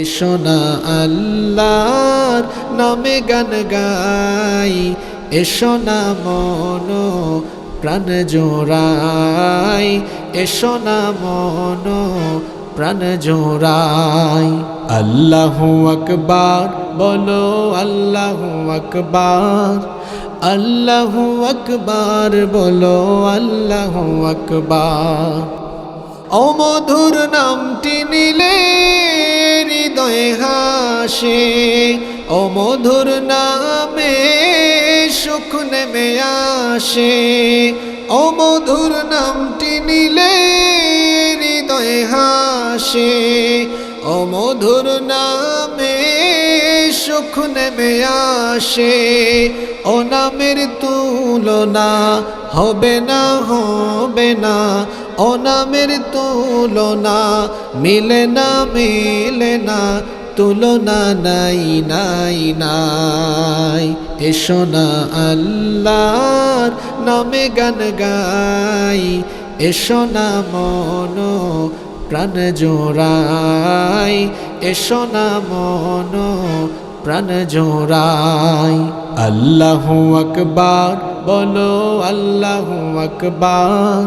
এসো না আল্লাহর নামে গান গাই। এসো না মন প্রাণ জোড়াই। এসো না মন প্রাণ জোড়াই। আল্লাহু আকবার, বলো আল্লাহু আকবার। আল্লাহু আকবার, বলো আল্লাহু আকবার। অমধুর নামটি নিলে হাসে অমধুর নামে সুখ নেমে আসে। অমধুর নামটি নিলে হৃদয়ে হাসে। ও মধুর নামে সুখ নেমে আসে। ও নামের তুলনা হবে না হবে না ও নামের তুলনা মিলে না মিলে না, তুলনা নাই নাই নাই। এসো না আল্লাহর নামে গান গাই, এসো না মন প্রাণ জোড়াই, এসো না মন প্রাণ জোড়াই। আল্লাহু আকবার, বলো আল্লাহু আকবার।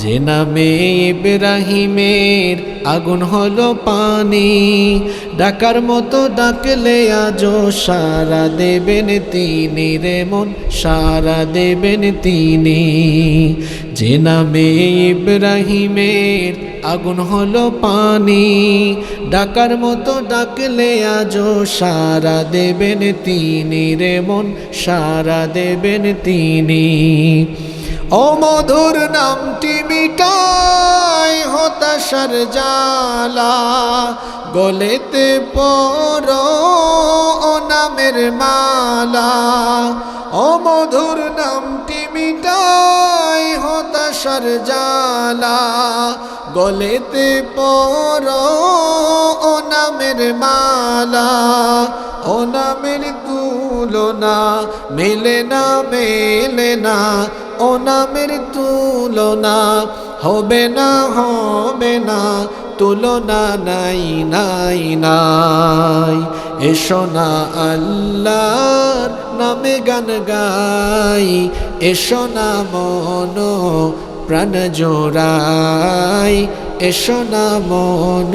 যে নামে ইব্রাহিমের আগুন হলো পানি, ডাকার মতো ডাকলে আজও সারা দেবেন তিনি রে মন সারা দেবেন তিনি। যে নামে ইব্রাহিমের আগুন হলো পানি, ডাকার মতো ডাকলে আজও সারা দেবেন তিনি রে মন সারা দেবেন তিনি। ও মধুর নামটি মিটাই হতাশার জালা গলেতে পর নামের মালা। ও মধুর নামটি মিটাই হতাশার জালা গলেতে পর ও নামের মালা। ও নামের তুলনা মেলে না মেলে না, ও নামের তুলনা, হবে না হবে না, তুলনা নাই নাই নাই। এসো না আল্লাহর নামে গান গাই, এসো না মন প্রাণ জোড়াই, এসো না মন